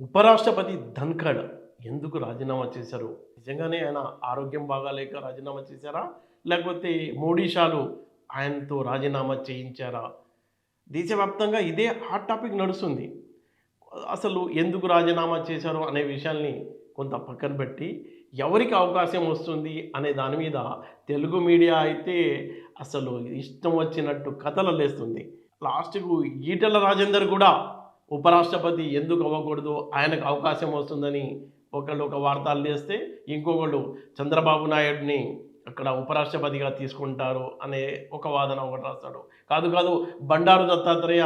ఉపరాష్ట్రపతి ధన్ఖడ్ ఎందుకు రాజీనామా చేశారు? నిజంగానే ఆయన ఆరోగ్యం బాగాలేక రాజీనామా చేశారా? లేకపోతే మోడీ షాలు ఆయనతో రాజీనామా చేయించారా? దేశవ్యాప్తంగా ఇదే హాట్ టాపిక్ నడుస్తుంది. అసలు ఎందుకు రాజీనామా చేశారు అనే విషయాల్ని కొంత పక్కన పెట్టి ఎవరికి అవకాశం వస్తుంది అనే దాని మీద తెలుగు మీడియా అయితే అసలు ఇష్టం వచ్చినట్టు కథలు లేస్తుంది. లాస్ట్కు ఈటెల రాజేందర్ కూడా ఉపరాష్ట్రపతి ఎందుకు అవ్వకూడదు? ఆయనకు అవకాశం వస్తుందని ఒకళ్ళు ఒక వార్తలు చేస్తే ఇంకొకళ్ళు చంద్రబాబు నాయుడిని అక్కడ ఉపరాష్ట్రపతిగా తీసుకుంటారు అనే ఒక వాదన ఒకటి రాస్తాడు. కాదు కాదు బండారు దత్తాత్రేయ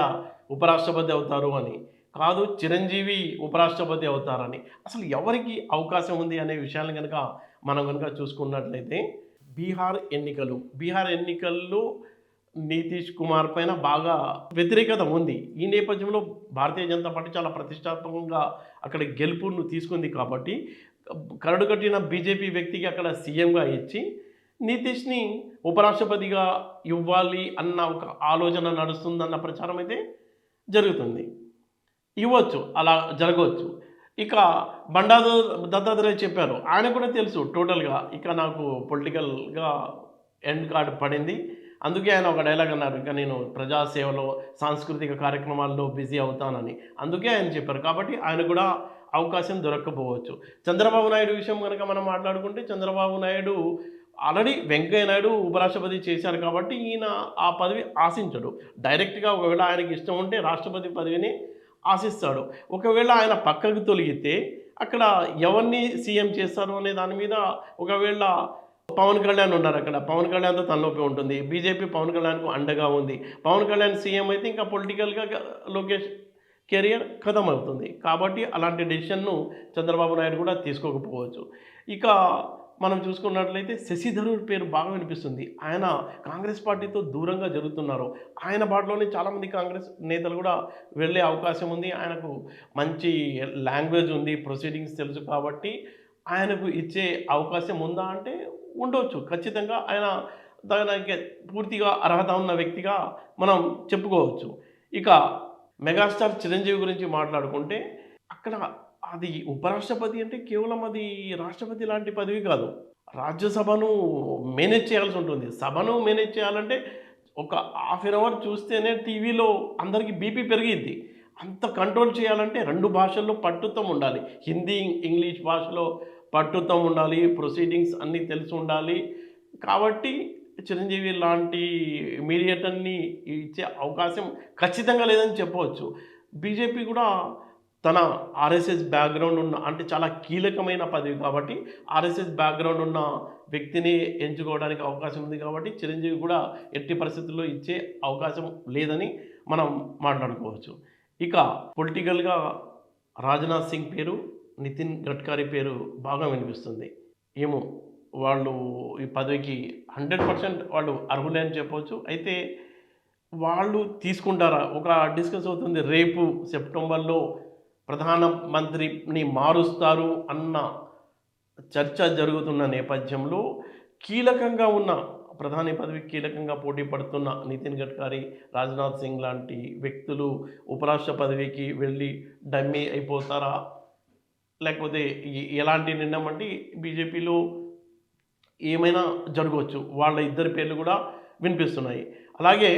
ఉపరాష్ట్రపతి అవుతారు అని. కాదు చిరంజీవి ఉపరాష్ట్రపతి అవుతారని. అసలు ఎవరికి అవకాశం ఉంది అనే విషయాన్ని కనుక మనం కనుక చూసుకున్నట్లయితే బీహార్ ఎన్నికలు బీహార్ ఎన్నికల్లో నితీష్ కుమార్ పైన బాగా వ్యతిరేకత ఉంది. ఈ నేపథ్యంలో భారతీయ జనతా పార్టీ చాలా ప్రతిష్టాత్మకంగా అక్కడ గెలుపును తీసుకుంది కాబట్టి కరడు కట్టిన బీజేపీ వ్యక్తికి అక్కడ సీఎంగా ఇచ్చి నితీష్ని ఉపరాష్ట్రపతిగా ఇవ్వాలి అన్న ఒక ఆలోచన నడుస్తుందన్న ప్రచారం అయితే జరుగుతుంది. ఇవ్వచ్చు అలా జరగవచ్చు. ఇక బండారు దత్తాత్రేయ చెప్పారు. ఆయన కూడా తెలుసు టోటల్గా ఇక నాకు పొలిటికల్గా ఎండ్ కార్డ్ పడింది. అందుకే ఆయన ఒక డైలాగ్ అన్నారు ఇంకా నేను ప్రజాసేవలో సాంస్కృతిక కార్యక్రమాల్లో బిజీ అవుతానని. అందుకే ఆయన చెప్పారు. కాబట్టి ఆయన కూడా అవకాశం దొరక్కపోవచ్చు. చంద్రబాబు నాయుడు విషయం కనుక మనం మాట్లాడుకుంటే చంద్రబాబు నాయుడు ఆల్రెడీ వెంకయ్య నాయుడు ఉపరాష్ట్రపతి చేశారు కాబట్టి ఈయన ఆ పదవి ఆశించడు. డైరెక్ట్గా ఒకవేళ ఆయనకి ఇష్టం ఉంటే రాష్ట్రపతి పదవిని ఆశిస్తాడు. ఒకవేళ ఆయన పక్కకు తొలిగితే అక్కడ ఎవరిని సీఎం చేస్తారు అనే దాని మీద ఒకవేళ పవన్ కళ్యాణ్ ఉన్నారు అక్కడ. పవన్ కళ్యాణ్తో తలనొప్పి ఉంటుంది. బీజేపీ పవన్ కళ్యాణ్కు అండగా ఉంది. పవన్ కళ్యాణ్ సీఎం అయితే ఇంకా పొలిటికల్గా లోకేష్ కెరియర్ ఖతం అవుతుంది కాబట్టి అలాంటి డెసిషన్ను చంద్రబాబు నాయుడు కూడా తీసుకోకపోవచ్చు. ఇక మనం చూసుకున్నట్లయితే శశిధరూర్ పేరు బాగా వినిపిస్తుంది. ఆయన కాంగ్రెస్ పార్టీతో దూరంగా జరుగుతున్నారు. ఆయన బాటలోనే చాలామంది కాంగ్రెస్ నేతలు కూడా వెళ్ళే అవకాశం ఉంది. ఆయనకు మంచి లాంగ్వేజ్ ఉంది. ప్రొసీడింగ్స్ తెలుసు కాబట్టి ఆయనకు ఇచ్చే అవకాశం ఉందా అంటే ఉండవచ్చు ఖచ్చితంగా ఆయన దానికి పూర్తిగా అర్హత ఉన్న వ్యక్తిగా మనం చెప్పుకోవచ్చు. ఇక మెగాస్టార్ చిరంజీవి గురించి మాట్లాడుకుంటే అక్కడ అది ఉపరాష్ట్రపతి అంటే కేవలం అది రాష్ట్రపతి లాంటి పదవి కాదు. రాజ్యసభను మేనేజ్ చేయాల్సి ఉంటుంది. సభను మేనేజ్ చేయాలంటే ఒక హాఫ్ అన్ అవర్ చూస్తేనే టీవీలో అందరికీ బీపీ పెరిగిద్ది. అంత కంట్రోల్ చేయాలంటే రెండు భాషల్లో పట్టుత్వం ఉండాలి. హిందీ ఇంగ్లీష్ భాషలో పట్టుతం ఉండాలి ప్రొసీడింగ్స్ అన్నీ తెలిసి ఉండాలి. కాబట్టి చిరంజీవి లాంటి మీడియేటర్ని ఇచ్చే అవకాశం ఖచ్చితంగా లేదని చెప్పవచ్చు. బీజేపీ కూడా తన ఆర్ఎస్ఎస్ బ్యాక్గ్రౌండ్ ఉన్న అంటే చాలా కీలకమైన పదవి కాబట్టి ఆర్ఎస్ఎస్ బ్యాక్గ్రౌండ్ ఉన్న వ్యక్తిని ఎంచుకోవడానికి అవకాశం ఉంది కాబట్టి చిరంజీవి కూడా ఎట్టి పరిస్థితుల్లో ఇచ్చే అవకాశం లేదని మనం మాట్లాడుకోవచ్చు. ఇక పొలిటికల్గా రాజ్నాథ్ సింగ్ పేరు నితిన్ గడ్కరీ పేరు బాగా వినిపిస్తుంది. ఏమో వాళ్ళు ఈ పదవికి హండ్రెడ్ పర్సెంట్ వాళ్ళు అర్హులే అని చెప్పవచ్చు అయితే వాళ్ళు తీసుకుంటారా? ఒక డిస్కస్ అవుతుంది రేపు సెప్టెంబర్లో ప్రధానమంత్రిని మారుస్తారు అన్న చర్చ జరుగుతున్న నేపథ్యంలో కీలకంగా ఉన్న ప్రధాని పదవికి కీలకంగా పోటీ పడుతున్న నితిన్ గడ్కరీ రాజ్నాథ్ సింగ్ లాంటి వ్యక్తులు ఉపరాష్ట్ర పదవికి వెళ్ళి డమ్మీ అయిపోతారా? లేకపోతే ఎలాంటి నిర్ణయం అంటే బీజేపీలో ఏమైనా జరగవచ్చు. వాళ్ళ ఇద్దరి పేర్లు కూడా వినిపిస్తున్నాయి. అలాగే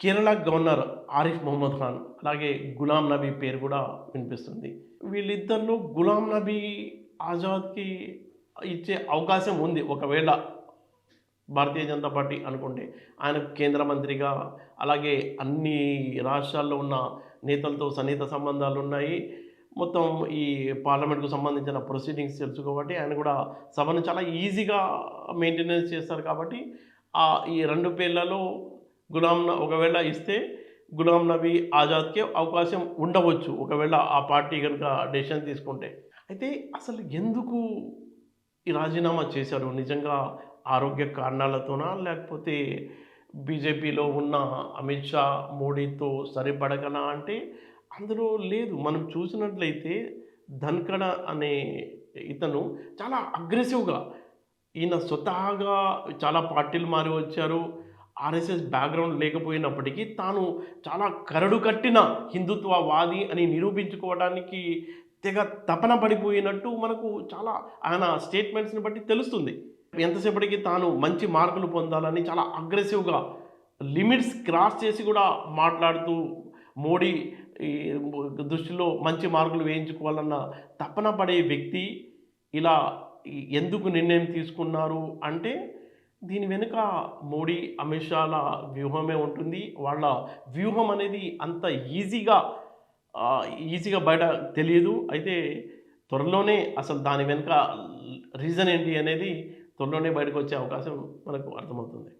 కేరళ గవర్నర్ ఆరిఫ్ మొహమ్మద్ ఖాన్ అలాగే గులాం నబీ పేరు కూడా వినిపిస్తుంది. వీళ్ళిద్దరిలో గులాం నబీ ఆజాద్కి ఇచ్చే అవకాశం ఉంది. ఒకవేళ భారతీయ జనతా పార్టీ అనుకుంటే ఆయన కేంద్ర మంత్రిగా అలాగే అన్ని రాష్ట్రాల్లో ఉన్న నేతలతో సన్నిహిత సంబంధాలు ఉన్నాయి. మొత్తం ఈ పార్లమెంట్కు సంబంధించిన ప్రొసీడింగ్స్ తెలుసు కాబట్టి ఆయన కూడా సభను చాలా ఈజీగా మెయింటెనెన్స్ చేస్తారు కాబట్టి ఆ ఈ రెండు పేర్లలో గులాం ఒకవేళ ఇస్తే గులాం నబీ ఆజాద్కి అవకాశం ఉండవచ్చు. ఒకవేళ ఆ పార్టీ కనుక డెసిషన్ తీసుకుంటే. అయితే అసలు ఎందుకు ఈ రాజీనామా చేశారు? నిజంగా ఆరోగ్య కారణాలతోనా? లేకపోతే బీజేపీలో ఉన్న అమిత్ షా మోడీతో సరిపడగనా అంటే అందులో లేదు. మనం చూసినట్లయితే ధన్కడ అనే ఇతను చాలా అగ్రెసివ్గా ఈయన స్వతహాగా చాలా పార్టీలు మారి వచ్చారు. ఆర్ఎస్ఎస్ బ్యాక్గ్రౌండ్ లేకపోయినప్పటికీ తాను చాలా కరడు కట్టిన హిందుత్వవాది అని నిరూపించుకోవడానికి తెగ తపన పడిపోయినట్టు మనకు చాలా ఆయన స్టేట్మెంట్స్ని బట్టి తెలుస్తుంది. ఎంతసేపటికి తాను మంచి మార్కులు పొందాలని చాలా అగ్రెసివ్గా లిమిట్స్ క్రాస్ చేసి కూడా మాట్లాడుతూ మోడీ ఈ దృష్టిలో మంచి మార్కులు వేయించుకోవాలన్న తపన పడే వ్యక్తి ఇలా ఎందుకు నిర్ణయం తీసుకున్నారు అంటే దీని వెనుక మోడీ అమిత్ షాల వ్యూహమే ఉంటుంది. వాళ్ళ వ్యూహం అనేది అంత ఈజీగా ఈజీగా బయట తెలియదు. అయితే త్వరలోనే అసలు దాని వెనుక రీజన్ ఏంటి అనేది త్వరలోనే బయటకు వచ్చే అవకాశం మనకు అర్థమవుతుంది.